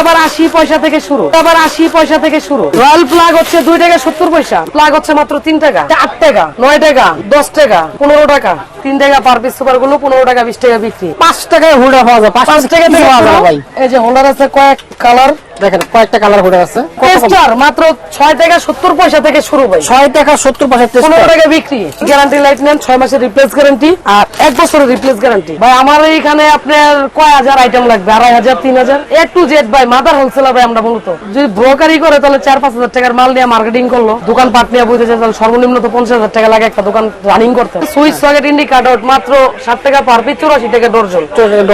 আবার আশি পয়সা থেকে শুরু। আবার আশি পয়সা থেকে শুরু। রয়্যাল প্লাগ হচ্ছে দুই টাকা সত্তর পয়সা। প্লাগ হচ্ছে মাত্র তিন টাকা। আট টাকা নয় টাকা দশ টাকা পনেরো টাকা। তিন টাকা পার পিস সুপারগুলো পনেরো টাকা বিশ টাকা বিক্রি। পাঁচ টাকায় হোল্ডার পাওয়া যায়। পাঁচ টাকা থেকে পাওয়া যায় ভাই। এই যে হোল্ডার আছে কয়েক কালার দেখেন কয়েকটা কালার হোল্ডার আছে। টেস্টার মাত্র ছয় টাকা সত্তর পয়সা থেকে শুরু ভাই। ছয় টাকা সত্তর পয়সা পনেরো টাকা বিক্রি। গ্যারান্টি লাইট নেন ছয় মাসের রিপ্লেস গ্যারান্টি আর এক বছরের রিপ্লেস গ্যারান্টি ভাই আমার এইখানে আপনার কয় হাজার আইটেম লাগবে? আড়াই হাজার তিন হাজার? এ টু জেড ভাই মাদার হোলসেলার ভাই আমরা মূলত যদি ব্রোকারি করে তাহলে চার পাঁচ হাজার টাকার মাল নিয়ে মার্কেটিং করল দোকান পাট নিয়ে বুঝতে তাহলে সর্বনিম্ন তো পঞ্চাশ হাজার টাকা লাগে একটা দোকান রানিং করতে। সুইচ সকেট ইন্ডিকেট আউট মাত্র ষাট টাকা পার পিস চৌরাশি টাকা ডর্জন।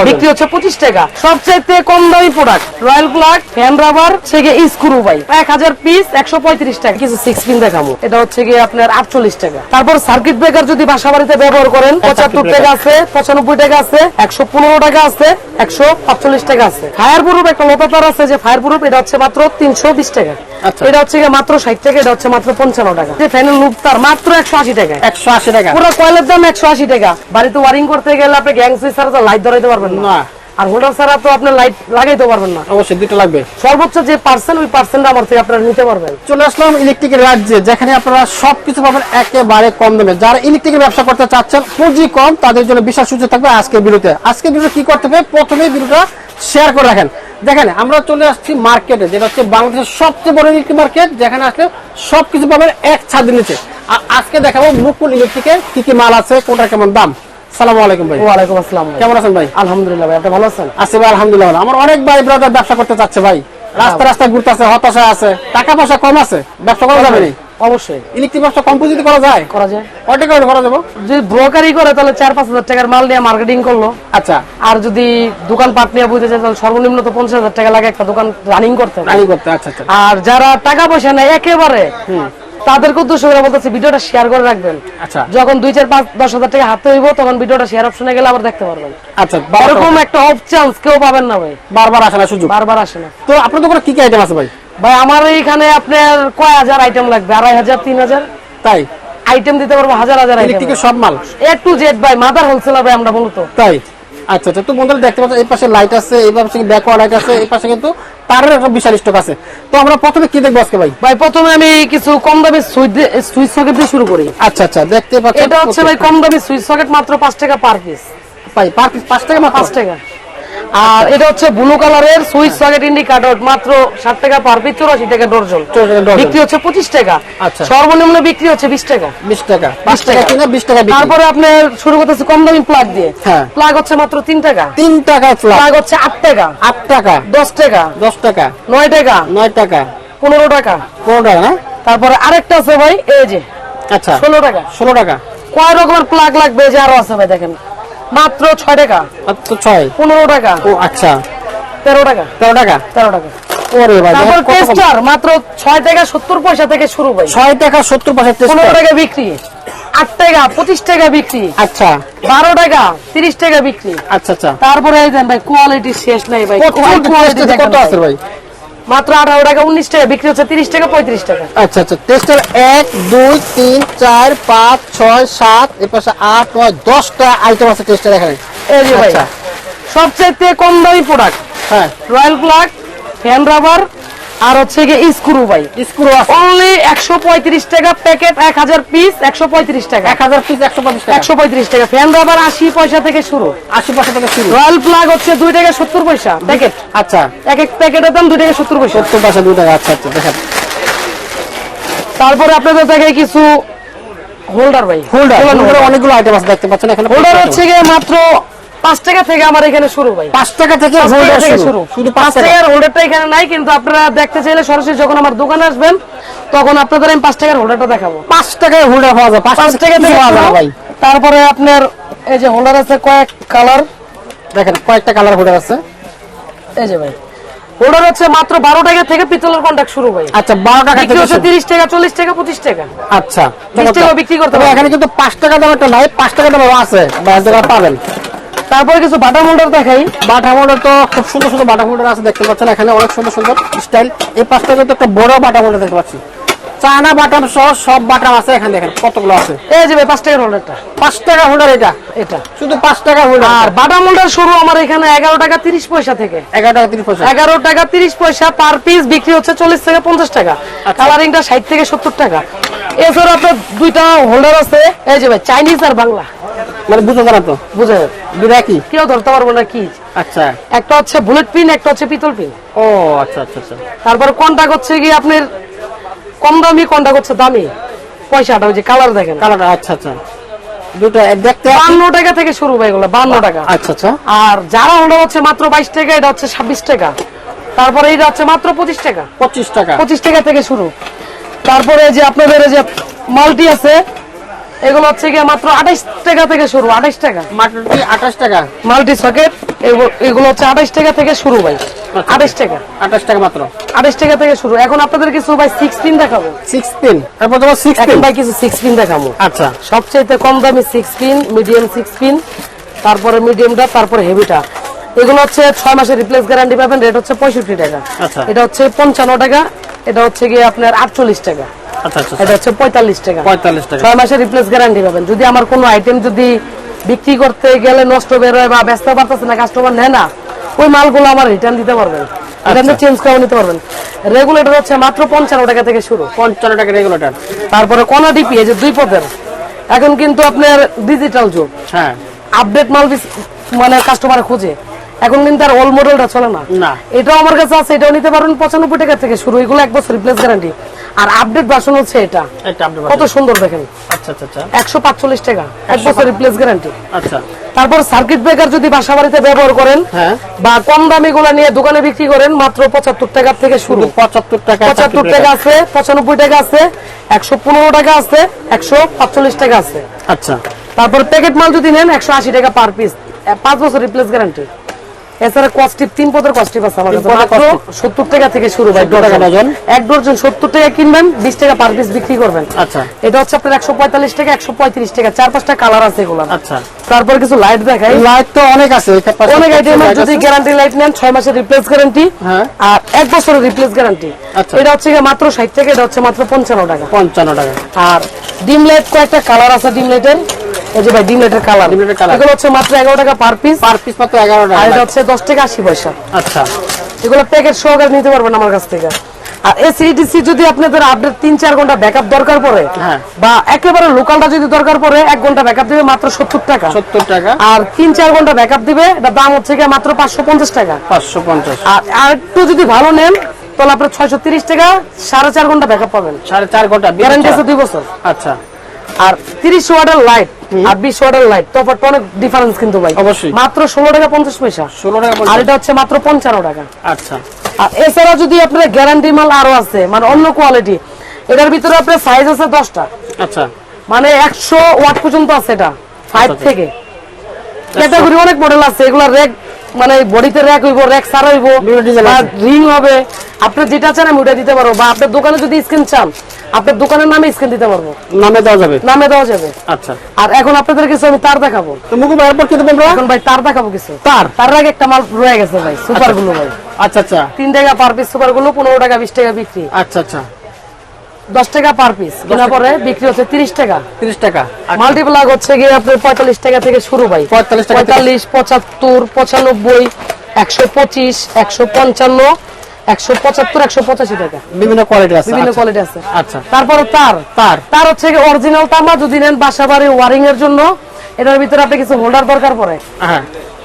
বিক্রি হচ্ছে পঁচিশ টাকা। সবচাইতে কম দামি product royal plug fan rubber থেকে স্ক্রু ভাই এক হাজার পিস একশো পঁয়ত্রিশ টাকা। কিছু সিক্স পিন দেখাবো। এটা হচ্ছে গিয়ে আপনার আটচল্লিশ টাকা। তারপর সার্কিট ব্রেকার যদি বাসা বাড়িতে ব্যবহার করেন পঁচাত্তর টাকা আছে পঁচানব্বই টাকা আছে একশো পনেরো টাকা আছে একশো পাঁচচল্লিশ টাকা আছে। হায়ার প্রুফ একটা লোপা তার আছে যে ফায়ার প্রুফ এটা হচ্ছে মাত্র তিনশো বিশ টাকা। আচ্ছা। এটা হচ্ছে মাত্র ষাট টাকা এটা হচ্ছে মাত্র পঞ্চান্ন টাকা। যে ফ্যানের লুপ তার মাত্র একশো আশি টাকা। একশো আশি টাকা। পুরো কয়েলের দাম একশো আশি টাকা। বাড়িতে ওয়ারিং করতে গেলে আপনি গ্যাং সুইচ ছাড়া লাইট ধরাইতে পারবেন না। আর হোল্ডার ছাড়া তো আপনি লাইট লাগাইতে পারবেন না। অবশ্যই দুটো লাগবে। সর্বোচ্চ যে পার্সেন্ট ওই পার্সেন্ট আমার থেকে আপনারা নিতে পারবেন। চলে আসলাম ইলেকট্রিকের রাজ্যে যেখানে আপনারা সবকিছু পাবেন একেবারে কম দামে। যারা ইলেকট্রিকের ব্যবসা করতে চাচ্ছেন পুঁজি কম তাদের জন্য বিশাল সুযোগ থাকবে আজকের ভিডিওতে। আজকের ভিডিও কি করতে হবে? প্রথমেই ভিডিওটা শেয়ার করে রাখেন। দেখেন আমরা চলে আসছি মার্কেটে যেটা হচ্ছে বাংলাদেশের সবচেয়ে বড় ইলেকট্রিক মার্কেট যেখানে আসলে সবকিছু পাবেন এক ছাদের নিচে। আর আজকে দেখাবো মুকুল ইলেকট্রিকের কি কি মাল আছে কোনটা কেমন দাম। সালাম আলাইকুম ভাই। ওয়ালাইকুম আসসালাম কেমন আছেন ভাই? আলহামদুলিল্লাহ ভাই আপনি ভালো আছেন? আছি ভাই আলহামদুলিল্লাহ আমার অনেক ভাই ব্রাদার ব্যবসা করতে চাচ্ছে ভাই। রাস্তা রাস্তা ঘুরতে আছে হতাশা আছে। টাকা পয়সা কম আছে ব্যবসা করা যাবে না? অবশ্যই। ইলেকট্রিক ব্যবসা কম করা যায়? করা যায়। কয় টাকা করা যাব? যদি ব্রোকারি করে তাহলে চার পাঁচ হাজার টাকার মাল নিয়ে মার্কেটিং করল। আচ্ছা। আর যদি দোকান পাট নিয়ে বুঝতে চাই তাহলে সর্বনিম্ন তো পঞ্চাশ হাজার টাকা লাগে একটা দোকান রানিং করতে। রানি করতে আচ্ছা আচ্ছা। আর যারা টাকা পয়সা নেয় একেবারে তাদেরকে উদ্দেশ্য করে বলতেছি ভিডিওটা শেয়ার করে রাখবেন। আচ্ছা। যখন দুই চার পাঁচ দশ হাজার টাকা হাতে হইব তখন ভিডিওটা শেয়ার অপশনে গেলে আবার দেখতে পারবেন। আচ্ছা এরকম একটা অফ চান্স কেউ পাবেন না ভাই। বারবার আসে না সুযোগ? বারবার আসে না। তো আপনার দোকানে কি কি আইটেম আছে ভাই? ভাই আমার এইখানে আপনার কয় হাজার আইটেম লাগবে? আড়াই হাজার তিন হাজার? তাই। আইটেম দিতে পারব হাজার হাজার আইটেম ইলেকট্রিকের সব মাল? এ টু জেড ভাই মাদার হোলসেলার ভাই আমরা মূলত তাই। আচ্ছা আচ্ছা তো বন্ধুরা দেখতে পাচ্ছেন এই পাশে লাইট আছে এই পাশে ব্যাকওয়ার্ড লাইট আছে এই পাশে কিন্তু তারের একটা বিশাল স্টক আছে। তো আমরা প্রথমে কি দেখব আজকে ভাই? ভাই প্রথমে আমি কিছু কম দামি সুইচ সকেট দিয়ে শুরু করি। আচ্ছা আচ্ছা দেখতে পাচ্ছেন এটা হচ্ছে ভাই কম দামি সুইচ সকেট মাত্র পাঁচ টাকা পার পিস ভাই পার পিস পাঁচ টাকা মাত্র? পাঁচ টাকা। আর এটা হচ্ছে ব্লু কালারের সুইচ সকেট ইন্ডিকেটর মাত্র ষাট টাকা পার পিস চৌরাশি টাকা ডর্জন। 84 টাকা ডর্জন। বিক্রি হচ্ছে পঁচিশ টাকা। আচ্ছা। সর্বনিম্ন বিক্রি হচ্ছে বিশ টাকা। বিশ টাকা। টাকা। কিনে বিশ টাকা তারপরে আপনার শুরু করতেছে কম দামি প্লাগ দিয়ে। হ্যাঁ। প্লাগ হচ্ছে মাত্র তিন টাকা। তিন টাকা প্লাগ হচ্ছে আট টাকা। আট টাকা। দশ টাকা। দশ টাকা। নয় টাকা। নয় টাকা। পনেরো টাকা। পনেরো টাকা না? তারপরে আরেকটা আছে ভাই এই যে। আচ্ছা। ষোলো টাকা। ষোলো টাকা। কয় রকমের প্লাগ লাগবে যে আরও আছে ভাই দেখেন। মাত্র ছয় টাকা। আচ্ছা ছয়? পনেরো টাকা। ও আচ্ছা। তেরো টাকা। তেরো টাকা? তেরো টাকা। মাত্র ছয় সত্তর পয়সা থেকে শুরু ভাই। ছয় টাকা সত্তর পয়সা পনেরো টাকা বিক্রি আট টাকা পঁচিশ টাকা বিক্রি আচ্ছা। বারো টাকা তিরিশ টাকা বিক্রি। আচ্ছা আচ্ছা। তারপরে ভাই কোয়ালিটি শেষ নাই ভাই। কোয়ালিটি কত আছে ভাই? মাত্র আঠারো টাকা উনিশ টাকা বিক্রি হচ্ছে তিরিশ টাকা পঁয়ত্রিশ টাকা। আচ্ছা আচ্ছা টেস্টার এক দুই তিন চার পাঁচ ছয় সাত এর পাশে আট নয় দশটা আইটেম আছে টেস্টার এখানে। এই যে ভাই আচ্ছা। সবচেয়ে কম দামি প্রোডাক্ট হ্যাঁ। রয়্যাল প্লাক হ্যান্ড রাবার আর হচ্ছে গিয়ে স্ক্রু ভাই। স্ক্রু আছে। অনলি একশো পঁয়ত্রিশ টাকা প্যাকেট এক হাজার পিস একশো পঁয়ত্রিশ টাকা। এক হাজার পিস একশো পঁচিশ টাকা। একশো পঁয়ত্রিশ টাকা। ফ্যান রাবার আশি পয়সা থেকে শুরু। আশি পয়সা থেকে শুরু। রয়্যাল প্লাগ হচ্ছে দুই টাকা সত্তর পয়সা। প্যাকেট আচ্ছা। এক এক প্যাকেটের দাম দুই টাকা সত্তর পয়সা। সত্তর পয়সা দুই টাকা। আচ্ছা আচ্ছা দেখেন। তারপরে আপনাদের দেখে কিছু হোল্ডার ভাই। হোল্ডার হোল্ডার অনেকগুলো আইটেম আছে দেখতে পাচ্ছেন এখানে হোল্ডার হচ্ছে গিয়ে মাত্র পাঁচ টাকা থেকে আমার এখানে শুরু ভাই। পাঁচ টাকা থেকে হোল্ডার শুরু। শুরু। শুধু পাঁচ পাঁচ টাকার হোল্ডারটা এখানে নাই কিন্তু আপনারা দেখতে চাইলে সরাসরি যখন আমার দোকানে আসবেন তখন আপনাদের আমি পাঁচ টাকার হোল্ডারটা দেখাবো। পাঁচ টাকায় হোল্ডার পাওয়া যায় পাঁচ পাঁচ টাকা থেকে পাওয়া যায় ভাই। তারপরে আপনার এই যে হোল্ডার আছে কয়েক কালার দেখেন কয়েকটা কালার হোল্ডার আছে। এই যে ভাই। হোল্ডার হচ্ছে মাত্র বারো টাকা থেকে পিতলের কন্ট্যাক্ট শুরু ভাই। আচ্ছা বারো টাকা থেকে তিরিশ টাকা চল্লিশ টাকা পঁচিশ টাকা। আচ্ছা বিক্রি করতে হবে এখানে কিন্তু পাঁচ টাকা দাম একটা নাই পাঁচ টাকা দাম আছে। পাবেন। তারপরে কিছু বাটা হোল্ডার দেখাই। বাটা মোল্ডার তো খুব সুন্দর সুন্দর বাটা মোল্ডার আছে দেখতে পাচ্ছেন এখানে অনেক সুন্দর সুন্দর স্টাইল এই পাঁচটা কিন্তু একটা বড় বাটা মোল্ডার দেখতে পাচ্ছি। চায়না বাটাম সহ সব বাটাম আছে এখানে দেখেন কতগুলো আছে। এই যে পাঁচ টাকার হোল্ডারটা পাঁচ টাকা হোল্ডার এটা। এটা। শুধু পাঁচ টাকা হোল্ডার আর বাটাম হোল্ডার শুরু আমার এখানে এগারো টাকা তিরিশ পয়সা থেকে। এগারো টাকা তিরিশ পয়সা। এগারো টাকা তিরিশ পয়সা পার পিস বিক্রি হচ্ছে চল্লিশ থেকে পঞ্চাশ টাকা। কালারিংটা ষাট থেকে সত্তর টাকা। এছাড়া আপনার দুইটা হোল্ডার আছে। এই যে ভাই চাইনিজ আর বাংলা। মানে বুঝতে পারা তো? বুঝে দুটা কি? কেউ ধরতে পারব না কি? আচ্ছা। একটা হচ্ছে বুলেট পিন একটা হচ্ছে পিতল পিন ও আচ্ছা আচ্ছা আচ্ছা। তারপর কন্টাক্ট হচ্ছে কি আপনার কম দামি কন্টাক্ট হচ্ছে দামি? পয়সাটা ওই যে কালার দেখেন। কালার আচ্ছা আচ্ছা। দুটো দেখতে বান্ন টাকা থেকে শুরু ভাই এগুলো বান্ন টাকা। আচ্ছা আচ্ছা। আর যারা হোল্ডার হচ্ছে মাত্র বাইশ টাকা এটা হচ্ছে ছাব্বিশ টাকা। তারপরে এটা হচ্ছে মাত্র পঁচিশ টাকা। পঁচিশ টাকা। পঁচিশ টাকা থেকে শুরু। তারপরে যে আপনাদের যে মাল্টি আছে এগুলো হচ্ছে গিয়ে মাত্র আঠাইশ টাকা থেকে শুরু আঠাইশ টাকা। মাটনটি আঠাশ টাকা? মাল্টি সকেট এগুলো হচ্ছে আঠাইশ টাকা থেকে শুরু ভাই। আঠাইশ টাকা। আঠাশ টাকা মাত্র। আঠাইশ টাকা থেকে শুরু। এখন আপনাদের কিছু ভাই সিক্স পিন দেখাবো। সিক্স পিন তারপর তোমার সিক্স পিন ভাই কিছু সিক্স পিন দেখাবো। আচ্ছা। সবচেয়ে কম দামি six pin medium six pin তারপরে মিডিয়ামটা তারপরে হেভিটা এগুলো হচ্ছে ছয় মাসের রিপ্লেস গ্যারান্টি পাবেন রেট হচ্ছে পঁয়ষট্টি টাকা। আচ্ছা। এটা হচ্ছে পঞ্চান্ন টাকা এটা হচ্ছে গিয়ে আপনার আটচল্লিশ টাকা। আচ্ছা আচ্ছা এটা হচ্ছে পঁয়তাল্লিশ টাকা। পঁয়তাল্লিশ টাকা। ছয় মাসের রিপ্লেস গ্যারান্টি পাবেন। যদি আমার কোনো আইটেম যদি বিক্রি করতে গেলে নষ্ট বের বা ব্যস্ত পারতেছে না কাস্টমার নেয় না ওই মালগুলো আমার রিটার্ন দিতে পারবেন। রিটার্ন চেঞ্জ করে নিতে পারবেন। রেগুলেটর হচ্ছে মাত্র পঞ্চান্ন টাকা থেকে শুরু। পঞ্চান্ন টাকা রেগুলেটার তারপরে কোনা ডিপি এই যে দুই পদের। এখন কিন্তু আপনার ডিজিটাল যুগ। হ্যাঁ। আপডেট মাল মানে কাস্টমার খোঁজে। এখন কিন্তু আর ওল্ড মডেলটা চলে না। না। এটাও আমার কাছে আছে এটাও নিতে পারেন পঁচানব্বই টাকা থেকে শুরু। এগুলো এক বছর রিপ্লেস গ্যারান্টি আর আপডেট ভার্সন হচ্ছে এটা। কত সুন্দর দেখেন। আচ্ছা আচ্ছা আচ্ছা। একশো পাঁচচল্লিশ টাকা। এক বছর রিপ্লেস গ্যারান্টি আচ্ছা। তারপর সার্কিট ব্রেকার যদি বাসা বাড়িতে ব্যবহার করেন হ্যাঁ। বা কম দামি গুলা নিয়ে দোকানে বিক্রি করেন মাত্র পঁচাত্তর টাকা থেকে শুরু। পঁচাত্তর টাকা পঁচাত্তর টাকা আছে পঁচানব্বই টাকা আছে একশো পনেরো টাকা আছে একশো পাঁচচল্লিশ টাকা আছে। আচ্ছা। তারপর প্যাকেট মাল যদি নেন একশো আশি টাকা পার পিস পাঁচ বছর রিপ্লেস গ্যারান্টি এছাড়া কস্টিপ তিন পদের কস্টিপ আছে আমার কাছে মাত্র সত্তর টাকা থেকে শুরু ভাই টাকা ডজন। এক ডজন সত্তর টাকা কিনবেন বিশ টাকা পার পিস বিক্রি করবেন। আচ্ছা। এটা হচ্ছে আপনার একশো পঁয়তাল্লিশ টাকা একশো পঁয়ত্রিশ টাকা চার পাঁচটা কালার আছে এগুলো। আচ্ছা। তারপর কিছু লাইট দেখাই। লাইট তো অনেক আছে অনেক যদি গ্যারান্টি লাইট নেন ছয় মাসের রিপ্লেস গ্যারান্টি। আর এক বছরের রিপ্লেস গ্যারান্টি আচ্ছা। এটা হচ্ছে মাত্র ষাট টাকা এটা হচ্ছে মাত্র পঞ্চান্ন টাকা। পঞ্চান্ন টাকা। আর ডিম লাইট কয়েকটা কালার আছে ডিম লাইটের এই যে ভাই ডিম লাইটের কালার light এর colour। এগুলো হচ্ছে মাত্র এগারো টাকা পার পিস পার পিস মাত্র এগারো আর এটা হচ্ছে দশ টাকা আশি পয়সা। আচ্ছা। এগুলো প্যাকেট সহকারে নিতে পারবেন আমার কাছ থেকে। আর এসিডিসি যদি আপনাদের আপডেট তিন চার ঘণ্টা ব্যাকআপ দরকার পড়ে হ্যাঁ। বা একেবারে লোকালটা যদি দরকার পড়ে এক ঘণ্টা ব্যাকআপ দিবে মাত্র সত্তর টাকা। সত্তর টাকা। আর তিন চার ঘণ্টা ব্যাকআপ দিবে এটা দাম হচ্ছে গিয়ে মাত্র পাঁচশো পঞ্চাশ টাকা। পাঁচশো পঞ্চাশ। আর একটু যদি ভালো নেন তাহলে আপনার ছয়শো তিরিশ টাকা সাড়ে চার ঘণ্টা ব্যাকআপ পাবেন। সাড়ে চার ঘণ্টা। গ্যারান্টি আছে। দুই বছর। আচ্ছা। আর তিরিশ ওয়াটের লাইট আর বিশ ওয়াটের লাইট তফাৎ অনেক ডিফারেন্স কিন্তু ভাই। অবশ্যই। মাত্র ষোলো টাকা পঞ্চাশ পয়সা। ষোলো টাকা আর এটা হচ্ছে মাত্র পঞ্চান্ন টাকা। আচ্ছা। আর এছাড়া যদি আপনার গ্যারান্টি মাল আরও আছে মানে অন্য কোয়ালিটি এটার ভিতরে আপনার সাইজ আছে দশটা। আচ্ছা। মানে একশো ওয়াট পর্যন্ত আছে এটা ফাইভ আচ্ছা। থেকে। ক্যাটাগরি অনেক মডেল আছে এগুলো র্যাক মানে বডিতে র্যাক হইব র্যাক সারা হইব। রিং হবে। আপনি যেটা চান আমি ওটা দিতে পারব। বা আপনার দোকানে যদি স্ক্রিন চান আপনার দোকানের নামে স্ক্রিন দিতে পারব। নামে দেওয়া যাবে? নামে দেওয়া যাবে। আচ্ছা। আর এখন আপনাদের কিছু আমি তার দেখাবো। তো মুকুব এয়ারপোর্ট কিন্তু বলব এখন ভাই তার দেখাবো কিছু। তার? তার আগে একটা মাল রয়ে গেছে ভাই সুপারগুলো ভাই। আচ্ছা আচ্ছা। তিন টাকা পার পিস সুপারগুলো পনেরো টাকা বিশ টাকা বিক্রি। আচ্ছা আচ্ছা। দশ টাকা পার পিস কেনা পরে বিক্রি হচ্ছে তিরিশ টাকা। তিরিশ টাকা। আচ্ছা, মাল্টিপ্লাগ হচ্ছে গিয়ে আপনার পঁয়তাল্লিশ টাকা থেকে শুরু ভাই। 45 পঁয়তাল্লিশ পঁচাত্তর পঁচানব্বই একশো পঁচিশ একশো পঞ্চান্ন একশো পঁচাত্তর একশো পঁচাশি টাকা। বিভিন্ন কোয়ালিটি আছে। বিভিন্ন আচ্ছা। কোয়ালিটি আছে। আচ্ছা। তারপরে তার। তার। তার হচ্ছে অরিজিনাল তামা যদি নেন বাসা বাড়ির ওয়ারিং এর জন্য এটার ভিতরে আপনি কিছু হোল্ডার দরকার পড়ে। হ্যাঁ।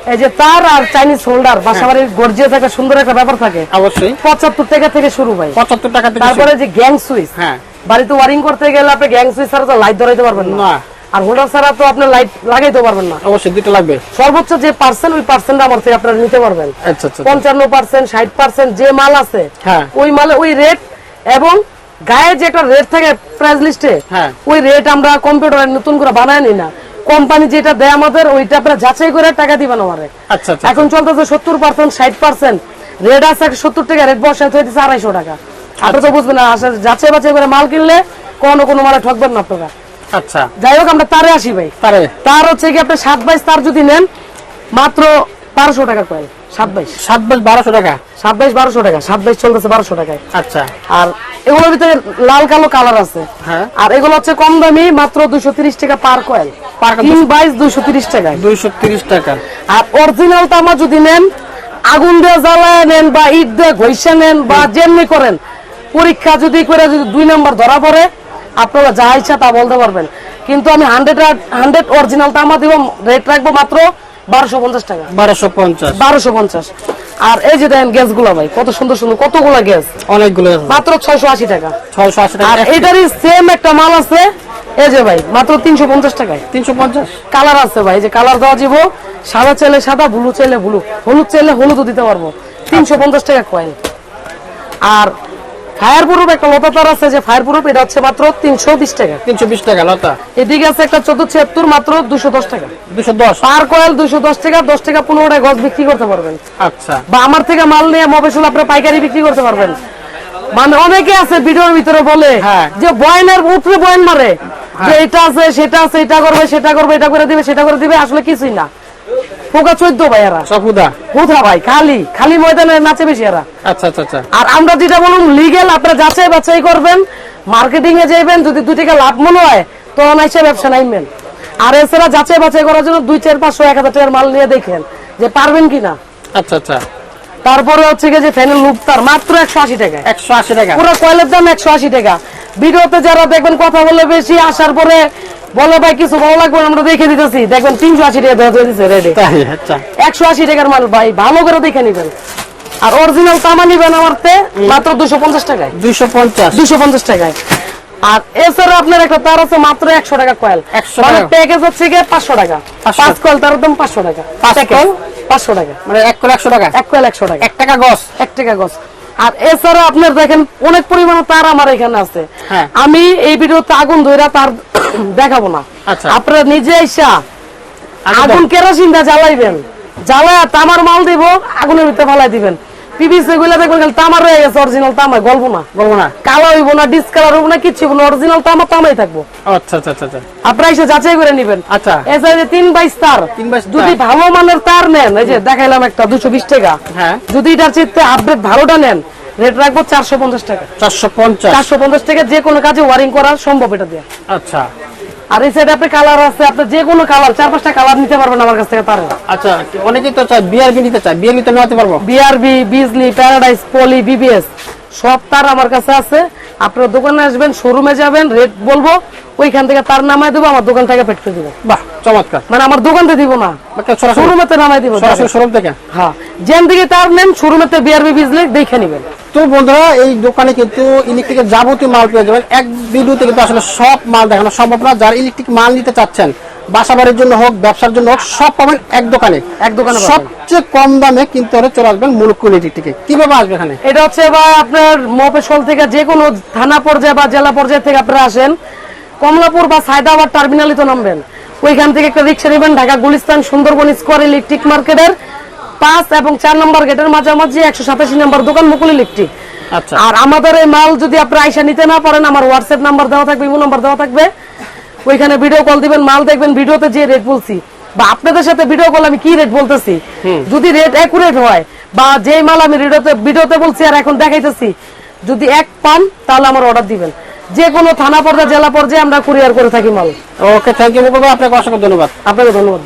এই যে তার আর চাইনিজ হোল্ডার বাসা বাড়ির গর্জিয়ে থাকে সুন্দর একটা ব্যাপার থাকে। অবশ্যই। পঁচাত্তর টাকা থেকে শুরু ভাই। পঁচাত্তর টাকা তারপরে যে গ্যাং সুইচ হ্যাঁ। বাড়িতে ওয়ারিং করতে গেলে আপনি গ্যাং সুইচ ছাড়া তো লাইট ধরাইতে পারবেন না। না। আর হোল্ডার ছাড়া তো আপনি লাইট লাগাইতে পারবেন না। অবশ্যই দুটো লাগবে। সর্বোচ্চ যে পার্সেন্ট ওই পার্সেন্ট আমার থেকে আপনারা নিতে পারবেন। আচ্ছা আচ্ছা পঞ্চান্ন পার্সেন্ট ষাট পার্সেন্ট যে মাল আছে হ্যাঁ। ওই মালে ওই রেট এবং গায়ে যে একটা রেট থাকে প্রাইস লিস্টে হ্যাঁ। ওই রেট আমরা কম্পিউটারে নতুন করে বানায় নি না। কোম্পানি যেটা দেয় আমাদের ওইটা আপনারা যাচাই করে টাকা দিবেন আমারে। আচ্ছা আচ্ছা এখন চলতেছে সত্তর পার্সেন্ট ষাট পার্সেন্ট রেট আছে সত্তর টাকা রেট বসাইতে হইতেছে আড়াইশো টাকা। আপনি তো বুঝবেন না যাচাই বাছাই করে মাল কিনলে কোনো কোনো মালে ঠকবেন না আপনারা। আচ্ছা। যাই হোক আমরা তারে আসি ভাই। তারে? তার হচ্ছে কি আপনি সাত বাইশ তার যদি নেন মাত্র বারোশো টাকা কয়েল সাত বাইশ। সাত বাইশ বারোশো টাকা? সাত বাইশ বারোশো টাকা সাত বাইশ চলতেছে বারোশো টাকায়। আচ্ছা। আর এগুলোর ভিতরে লাল কালো কালার আছে। হ্যাঁ। আর এগুলো হচ্ছে কম দামি মাত্র দুশো তিরিশ টাকা পার কয়েল। তিন বাইশ দুশো তিরিশ টাকায়। দুইশো তিরিশ টাকা। আর অরিজিনাল তামা যদি নেন আগুন দিয়ে জ্বালায় নেন বা ইট দিয়ে ঘষে নেন বা যেমনি করেন পরীক্ষা যদি করে যদি দুই নাম্বার ধরা পড়ে আপনারা যা ইচ্ছা তা বলতে পারবেন। কিন্তু আমি হান্ড্রেড হান্ড্রেড অরিজিনাল তামা দিব রেট রাখব মাত্র বারোশো পঞ্চাশ টাকা। বারোশো পঞ্চাশ। বারোশো পঞ্চাশ। আর এই যে দেখেন গ্যাসগুলা ভাই কত সুন্দর সুন্দর কতগুলা গ্যাস? অনেকগুলো মাত্র ছয়শো আশি টাকা। ছয়শো আশি আর টাকা এটারই সেম একটা মাল আছে এই যে ভাই মাত্র তিনশো পঞ্চাশ টাকায়। তিনশো পঞ্চাশ? কালার আছে ভাই যে কালার দেওয়া যাব সাদা চাইলে সাদা ব্লু চাইলে ব্লু হলুদ চাইলে হলুদও দিতে পারব। তিনশো পঞ্চাশ টাকা আর ফায়ার প্রুফ একটা লতা তার আছে যে ফায়ার প্রুফ এটা হচ্ছে মাত্র তিনশো বিশ টাকা। তিনশো বিশ টাকা লতা। এদিকে আছে একটা চোদ্দ ছিয়াত্তর মাত্র দুশো দশ টাকা। দুশো দশ? পার কয়েল দুশো দশ টাকা দশ টাকা পনেরো টাকা গজ বিক্রি করতে পারবেন। আচ্ছা। বা আমার থেকে মাল নিয়ে মবেশুল আপনি পাইকারি বিক্রি করতে পারবেন। মানে অনেকে আছে ভিডিওর ভিতরে বলে হ্যাঁ। যে বয়নের উপরে বয়ন মারে। যে এটা আছে সেটা আছে এটা করবে সেটা করবে এটা করে দিবে সেটা করে দিবে আসলে কিছুই না। পোকা চোদ্দ ভাই এরা। ভাই খালি খালি ময়দানে নাচে বেশি এরা। আচ্ছা আচ্ছা আচ্ছা। আর আমরা যেটা বলুন লিগেল আপনারা যাচাই বাছাই করবেন মার্কেটিং এ যাইবেন যদি দুই টাকা লাভ মনে হয় তো অনাইসে ব্যবসা নাইবেন আর এছাড়া যাচাই বাছাই করার জন্য দুই চার পাঁচশো এক হাজার টাকার মাল নিয়ে দেখেন যে পারবেন কিনা। আচ্ছা আচ্ছা। তারপরে হচ্ছে যে ফ্যানের লুপ তার মাত্র একশো আশি টাকা। একশো আশি টাকা। পুরো কয়েলের দাম একশো আশি টাকা। ভিডিওতে যারা দেখবেন কথা বলে বেশি আসার পরে বলে ভাই কিছু ভালো লাগবে আমরা দেখে দিতেছি। দেখবেন তিনশো আশি টাকা দেওয়া দিচ্ছে রেডি একশো আশি টাকার মাল ভাই ভালো করে দেখে নিবেন। আর অরিজিনাল তামা নিবেন আমার মাত্র দুশো পঞ্চাশ টাকায়। দুইশো পঞ্চাশ। দুশো পঞ্চাশ টাকায়। আর এছাড়া আপনার একটা তার আছে মাত্র একশো টাকা কয়েল। 100 মানে টাকা। প্যাকেজ হচ্ছে গিয়ে পাঁচশো টাকা। পাঁচ কয়েল তার দাম পাঁচশো টাকা। পাঁচ কয়েল? পাঁচশো টাকা। মানে এক কোয়াল একশো টাকা? এক কোয়াল একশো টাকা। এক টাকা গছ? এক টাকা গছ। আর এছাড়া আপনার দেখেন অনেক পরিমাণে তার আমার এখানে আছে। হ্যাঁ। আমি এই ভিডিওতে আগুন ধরে তার দেখাবো না। আচ্ছা। আপনারা নিজে আইসা আগুন আগুন কেরোসিন দা জ্বালাইবেন। জ্বালায় তামার মাল দিব আগুনের ভিতরে ফালাই দিবেন। পিভিসি গুলা দেখবেন খালি তামার রয়ে গেছে অরিজিনাল তামায় গল্প না। বলব না। কালো হইব না ডিসকালার হইব না কিচ্ছু হইব না অরিজিনাল তামা তামাই থাকব। আচ্ছা আচ্ছা আচ্ছা আচ্ছা। আপনারা এসে যাচাই করে নিবেন। আচ্ছা। এছাড়া যে তিন বাইশ তার তিন বাইশ যদি ভালো মানের তার নেন এই যে দেখাইলাম একটা দুশো বিশ টাকা। হ্যাঁ। যদি এটার আপডেট ভালোটা নেন রেট রাখব চারশো পঞ্চাশ টাকা। চারশো পঞ্চাশ। চারশো পঞ্চাশ টাকা যে কোনো কাজে ওয়ারিং করা সম্ভব এটা দিয়ে। আচ্ছা। আর এই সাইডে আপনি কালার আছে আপনি যে কোনো কালার চার পাঁচটা কালার নিতে পারবেন আমার কাছ থেকে তার আচ্ছা অনেকেই তো চায় বিআরবি নিতে চায়। বিআরবি তো নিতে পারব? BRB Bijli paradise poly BBS সব তার আমার কাছে আছে। আপনার দোকানে আসবেন শোরুমে যাবেন রেট বলব ওইখান থেকে তার নামায় দেবো আমার দোকান থেকে পেট করে দেবো। বাহ চমৎকার। মানে আমার দোকানতে দিব না। শোরুমেতে নামাই দিব শোরুম থেকে? হ্যাঁ। যেন দিকে তার নেন শোরুমেতে বিআরবি বিজলি দেখে নেবেন। তো বন্ধুরা এই দোকানে কিন্তু ইলেকট্রিকের যাবতীয় মাল পেয়ে যাবেন। এক ভিডিওতে কিন্তু আসলে সব মাল দেখানো সম্ভব না। যারা ইলেকট্রিক মাল নিতে চাচ্ছেন বাসা বাড়ির জন্য হোক ব্যবসার জন্য হোক সব পাবেন এক দোকানে। এক দোকানে সবচেয়ে কম দামে কিন্তু ওরা চলে আসবেন মুলুকুল ইলেকট্রিকে কীভাবে আসবে এখানে? এটা হচ্ছে বা আপনার মফেশল থেকে যে কোনো থানা পর্যায়ে বা জেলা পর্যায়ে থেকে আপনারা আসেন। কমলাপুর বা সায়দাবাদ টার্মিনালে তো নামবেন। ওইখান থেকে একটা রিক্সা নেবেন ঢাকা গুলিস্তান সুন্দরবন স্কোয়ার ইলেকট্রিক মার্কেটের পাঁচ এবং চার নম্বর গেটের মাঝামাঝি একশো সাতাশি নম্বর দোকান মুকুল ইলেকট্রিক। আচ্ছা। আর আমাদের এই মাল যদি আপনারা আইসা নিতে না পারেন আমার হোয়াটসঅ্যাপ নাম্বার দেওয়া থাকবে ইমো নাম্বার দেওয়া থাকবে। ওইখানে ভিডিও কল দিবেন মাল দেখবেন ভিডিওতে যে রেট বলছি। বা আপনাদের সাথে ভিডিও কল আমি কি রেট বলতেছি? যদি রেট একুরেট হয় বা যে মাল আমি ভিডিওতে ভিডিওতে বলছি আর এখন দেখাইতেছি যদি এক পান তাহলে আমার অর্ডার দিবেন। যে কোনো থানা পর্যায়ে জেলা পর্যায়ে আমরা কুরিয়ার করে থাকি মাল। ওকে থ্যাংক ইউ আপনাকে অসংখ্য ধন্যবাদ। আপনাকে ধন্যবাদ।